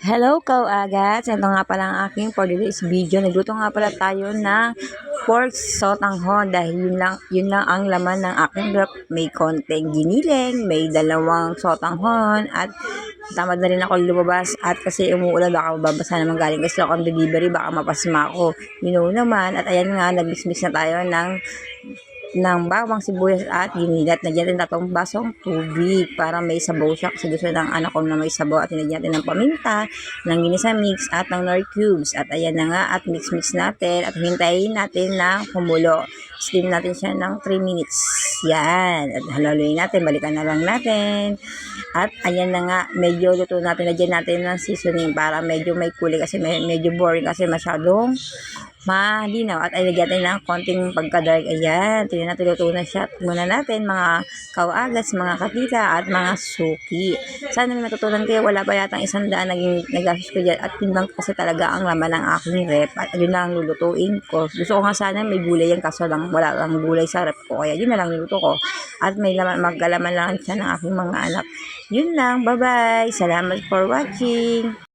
Hello, kauagats! Ito nga pala ang aking for today's video. Nagluto nga pala tayo ng pork sotanghon dahil yun lang, yun lang ang laman ng aking rep. May konting giniling, may dalawang sotanghon at tamad na rin ako lumabas at kasi umuulan baka mababasa naman galing kasi ako ang delivery baka mapasma ako. You know naman at ayan nga nagmix-mix na tayo ng ng bawang sibuyas at ginilat. Nagyan natin tatong basong tubig para may sabaw siya kasi gusto ng anak ko na may sabaw at nilagyan natin ng paminta, ng ginisa mix at ng nor cubes. At ayan na nga at mix-mix natin at hintayin natin na kumulo. Steam natin siya ng 3 minutes. Yan. At halaluin natin. Balikan na lang natin. At ayan na nga, medyo luto natin. Lagyan natin ng seasoning para medyo may kulay kasi medyo boring kasi masyadong malinaw. At ay lagyan natin ng konting pagka-dark. Ayan, tingnan natin luto na siya. Muna natin mga kawagas, mga katika at mga suki. Sana may matutunan kayo. Wala pa yata isang daan naging nagasos ko dyan. At yun lang kasi talaga ang laman ng aking rep. At yun lang ang lulutuin ko. Gusto ko nga sana may gulay yan kaso lang wala lang gulay sa rep ko. Kaya yun na lang niluto ko. At may laman, magkalaman lang siya ng aking mga anak. Yun lang. Bye-bye. Salamat for watching.